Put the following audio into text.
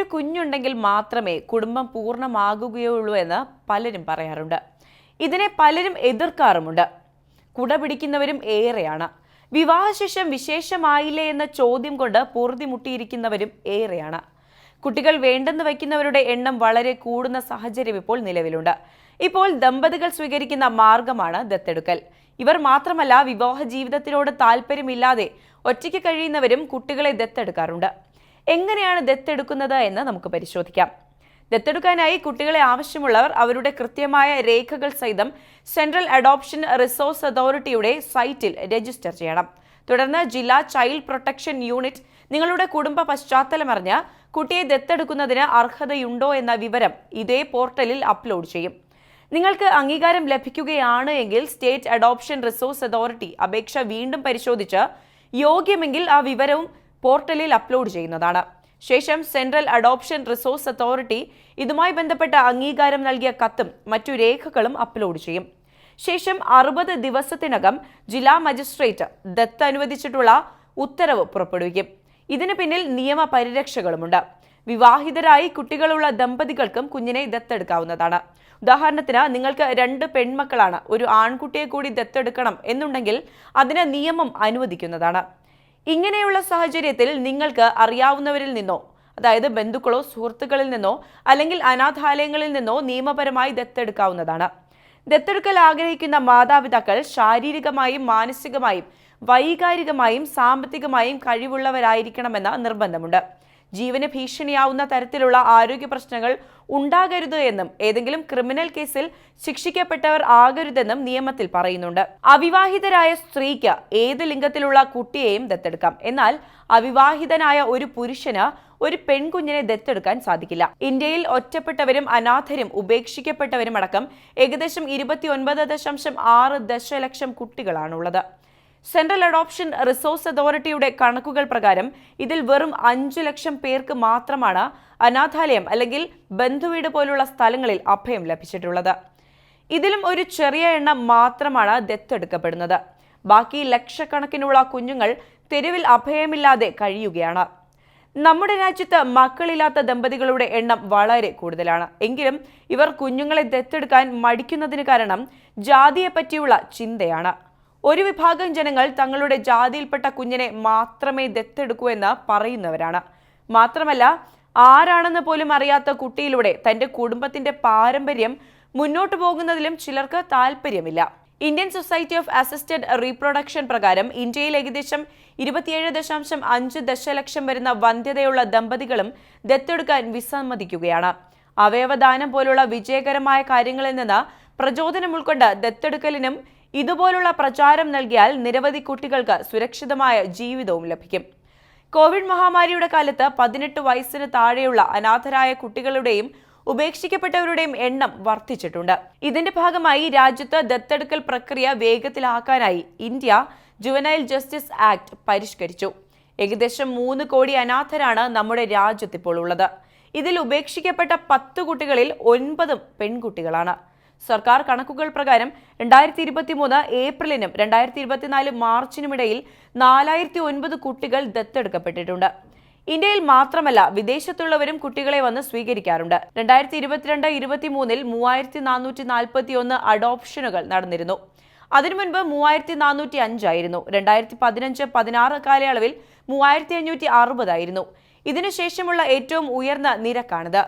ഒരു കുഞ്ഞുണ്ടെങ്കിൽ മാത്രമേ കുടുംബം പൂർണമാകുകയുള്ളൂ എന്ന് പലരും പറയാറുണ്ട്. ഇതിനെ പലരും എതിർക്കാറുമുണ്ട്. കുട പിടിക്കുന്നവരും ഏറെയാണ്. വിവാഹശേഷം വിശേഷമായില്ലേ എന്ന ചോദ്യം കൊണ്ട് പൊറുതിമുട്ടിയിരിക്കുന്നവരും ഏറെയാണ്. കുട്ടികൾ വേണ്ടെന്ന് വയ്ക്കുന്നവരുടെ എണ്ണം വളരെ കൂടുന്ന സാഹചര്യം ഇപ്പോൾ നിലവിലുണ്ട്. ഇപ്പോൾ ദമ്പതികൾ സ്വീകരിക്കുന്ന മാർഗമാണ് ദത്തെടുക്കൽ. ഇവർ മാത്രമല്ല വിവാഹ ജീവിതത്തിനോട് താല്പര്യമില്ലാതെ ഒറ്റയ്ക്ക് കഴിയുന്നവരും കുട്ടികളെ ദത്തെടുക്കാറുണ്ട്. എങ്ങനെയാണ് ദത്തെടുക്കുന്നത് എന്ന് നമുക്ക് പരിശോധിക്കാം. ദത്തെടുക്കാനായി കുട്ടികളെ ആവശ്യമുള്ളവർ അവരുടെ കൃത്യമായ രേഖകൾ സഹിതം സെൻട്രൽ അഡോപ്ഷൻ റിസോഴ്സ് അതോറിറ്റിയുടെ സൈറ്റിൽ രജിസ്റ്റർ ചെയ്യണം. തുടർന്ന് ജില്ലാ ചൈൽഡ് പ്രൊട്ടക്ഷൻ യൂണിറ്റ് നിങ്ങളുടെ കുടുംബ പശ്ചാത്തലമറിഞ്ഞ് കുട്ടിയെ ദത്തെടുക്കുന്നതിന് അർഹതയുണ്ടോ എന്ന വിവരം ഇതേ പോർട്ടലിൽ അപ്ലോഡ് ചെയ്യും. നിങ്ങൾക്ക് അംഗീകാരം ലഭിക്കുകയാണ് എങ്കിൽ സ്റ്റേറ്റ് അഡോപ്ഷൻ റിസോഴ്സ് അതോറിറ്റി അപേക്ഷ വീണ്ടും പരിശോധിച്ച് യോഗ്യമെങ്കിൽ ആ വിവരവും പോർട്ടലിൽ അപ്ലോഡ് ചെയ്യുന്നതാണ്. ശേഷം സെൻട്രൽ അഡോപ്ഷൻ റിസോഴ്സ് അതോറിറ്റി ഇതുമായി ബന്ധപ്പെട്ട അംഗീകാരം നൽകിയ കത്തും മറ്റു രേഖകളും അപ്ലോഡ് ചെയ്യും. ശേഷം അറുപത് ദിവസത്തിനകം ജില്ലാ മജിസ്ട്രേറ്റ് ദത്ത് അനുവദിച്ചിട്ടുള്ള ഉത്തരവ് പുറപ്പെടുവിക്കും. ഇതിനു പിന്നിൽ നിയമ പരിരക്ഷകളുമുണ്ട്. വിവാഹിതരായി കുട്ടികളുള്ള ദമ്പതികൾക്കും കുഞ്ഞിനെ ദത്തെടുക്കാവുന്നതാണ്. ഉദാഹരണത്തിന് നിങ്ങൾക്ക് രണ്ട് പെൺമക്കളാണ്. ഒരു ആൺകുട്ടിയെ കൂടി ദത്തെടുക്കണം എന്നുണ്ടെങ്കിൽ അതിന് നിയമം അനുവദിക്കുന്നതാണ്. ഇങ്ങനെയുള്ള സാഹചര്യത്തിൽ നിങ്ങൾക്ക് അറിയാവുന്നവരിൽ നിന്നോ അതായത് ബന്ധുക്കളോ സുഹൃത്തുക്കളിൽ നിന്നോ അല്ലെങ്കിൽ അനാഥാലയങ്ങളിൽ നിന്നോ നിയമപരമായി ദത്തെടുക്കാവുന്നതാണ്. ദത്തെടുക്കൽ ആഗ്രഹിക്കുന്ന മാതാപിതാക്കൾ ശാരീരികമായും മാനസികമായും വൈകാരികമായും സാമ്പത്തികമായും കഴിവുള്ളവരായിരിക്കണമെന്ന നിർബന്ധമുണ്ട്. ജീവന് ഭീഷണിയാവുന്ന തരത്തിലുള്ള ആരോഗ്യ പ്രശ്നങ്ങൾ ഉണ്ടാകരുത് എന്നും ഏതെങ്കിലും ക്രിമിനൽ കേസിൽ ശിക്ഷിക്കപ്പെട്ടവർ ആകരുതെന്നും നിയമത്തിൽ പറയുന്നുണ്ട്. അവിവാഹിതരായ സ്ത്രീക്ക് ഏത് ലിംഗത്തിലുള്ള കുട്ടിയെയും ദത്തെടുക്കാം. എന്നാൽ അവിവാഹിതനായ ഒരു പുരുഷന് ഒരു പെൺകുഞ്ഞിനെ ദത്തെടുക്കാൻ സാധിക്കില്ല. ഇന്ത്യയിൽ ഒറ്റപ്പെട്ടവരും അനാഥരും ഉപേക്ഷിക്കപ്പെട്ടവരും അടക്കം ഏകദേശം ഇരുപത്തി ഒൻപത് ദശാംശം ആറ് ദശലക്ഷം കുട്ടികളാണുള്ളത്. സെൻട്രൽ അഡോപ്ഷൻ റിസോഴ്സ് അതോറിറ്റിയുടെ കണക്കുകൾ പ്രകാരം ഇതിൽ വെറും അഞ്ചു ലക്ഷം പേർക്ക് മാത്രമാണ് അനാഥാലയം അല്ലെങ്കിൽ ബന്ധുവീട് പോലുള്ള സ്ഥലങ്ങളിൽ അഭയം ലഭിച്ചിട്ടുള്ളത്. ഇതിലും ഒരു ചെറിയ എണ്ണം മാത്രമാണ് ദത്തെടുക്കപ്പെടുന്നത് ബാക്കി ലക്ഷക്കണക്കിനുള്ള കുഞ്ഞുങ്ങൾ തെരുവിൽ അഭയമില്ലാതെ കഴിയുകയാണ്. നമ്മുടെ രാജ്യത്ത് മക്കളില്ലാത്ത ദമ്പതികളുടെ എണ്ണം വളരെ കൂടുതലാണ്. എങ്കിലും ഇവർ കുഞ്ഞുങ്ങളെ ദത്തെടുക്കാൻ മടിക്കുന്നതിന് കാരണം ജാതിയെപ്പറ്റിയുള്ള ചിന്തയാണ്. ഒരു വിഭാഗം ജനങ്ങൾ തങ്ങളുടെ ജാതിയിൽപ്പെട്ട കുഞ്ഞിനെ മാത്രമേ ദത്തെടുക്കൂ എന്ന് പറയുന്നവരാണ്. മാത്രമല്ല ആരാണെന്ന് പോലും അറിയാത്ത കുട്ടിയിലൂടെ തന്റെ കുടുംബത്തിന്റെ പാരമ്പര്യം മുന്നോട്ടു പോകുന്നതിലും ചിലർക്ക് താല്പര്യമില്ല Indian society of assisted reproduction പ്രകാരം ഇന്ത്യയിൽ ഏകദേശം ഇരുപത്തിയേഴ് ദശാംശം അഞ്ച് ദശലക്ഷം വരുന്ന വന്ധ്യതയുള്ള ദമ്പതികളും ദത്തെടുക്കാൻ വിസമ്മതിക്കുകയാണ് അവയവദാനം പോലുള്ള വിജയകരമായ കാര്യങ്ങളിൽ നിന്ന് പ്രചോദനം ഉൾക്കൊണ്ട് ദത്തെടുക്കലിനും ഇതുപോലുള്ള പ്രചാരം നൽകിയാൽ നിരവധി കുട്ടികൾക്ക് സുരക്ഷിതമായ ജീവിതവും ലഭിക്കും. കോവിഡ് മഹാമാരിയുടെ കാലത്ത് പതിനെട്ട് വയസ്സിന് താഴെയുള്ള അനാഥരായ കുട്ടികളുടെയും ഉപേക്ഷിക്കപ്പെട്ടവരുടെയും എണ്ണം വർദ്ധിച്ചിട്ടുണ്ട്. ഇതിന്റെ ഭാഗമായി രാജ്യത്ത് ദത്തെടുക്കൽ പ്രക്രിയ വേഗത്തിലാക്കാനായി ഇന്ത്യ ജുവനൈൽ ജസ്റ്റിസ് ആക്ട് പരിഷ്കരിച്ചു. ഏകദേശം മൂന്ന് കോടി അനാഥരാണ് നമ്മുടെ രാജ്യത്ത് ഇപ്പോൾ ഉള്ളത്. ഇതിൽ ഉപേക്ഷിക്കപ്പെട്ട പത്ത് കുട്ടികളിൽ ഒൻപതും പെൺകുട്ടികളാണ്. സർക്കാർ കണക്കുകൾ പ്രകാരം രണ്ടായിരത്തി ഇരുപത്തി മൂന്ന് ഏപ്രിലിനും രണ്ടായിരത്തി ഇരുപത്തിനാല് മാർച്ചിനുമിടയിൽ നാലായിരത്തി ഒൻപത് കുട്ടികൾ ദത്തെടുക്കപ്പെട്ടിട്ടുണ്ട്. ഇന്ത്യയിൽ മാത്രമല്ല വിദേശത്തുള്ളവരും കുട്ടികളെ വന്ന് സ്വീകരിക്കാറുണ്ട്. രണ്ടായിരത്തി ഇരുപത്തിരണ്ട് ഇരുപത്തിമൂന്നിൽ മൂവായിരത്തി നാനൂറ്റി നാൽപ്പത്തി ഒന്ന് അഡോപ്ഷനുകൾ നടന്നിരുന്നു. അതിനു മുൻപ് മൂവായിരത്തി നാനൂറ്റി അഞ്ചായിരുന്നു രണ്ടായിരത്തി പതിനഞ്ച് പതിനാറ് കാലയളവിൽ മൂവായിരത്തി അഞ്ഞൂറ്റി അറുപതായിരുന്നു ഇതിനുശേഷമുള്ള ഏറ്റവും ഉയർന്ന നിരക്കാണിത്.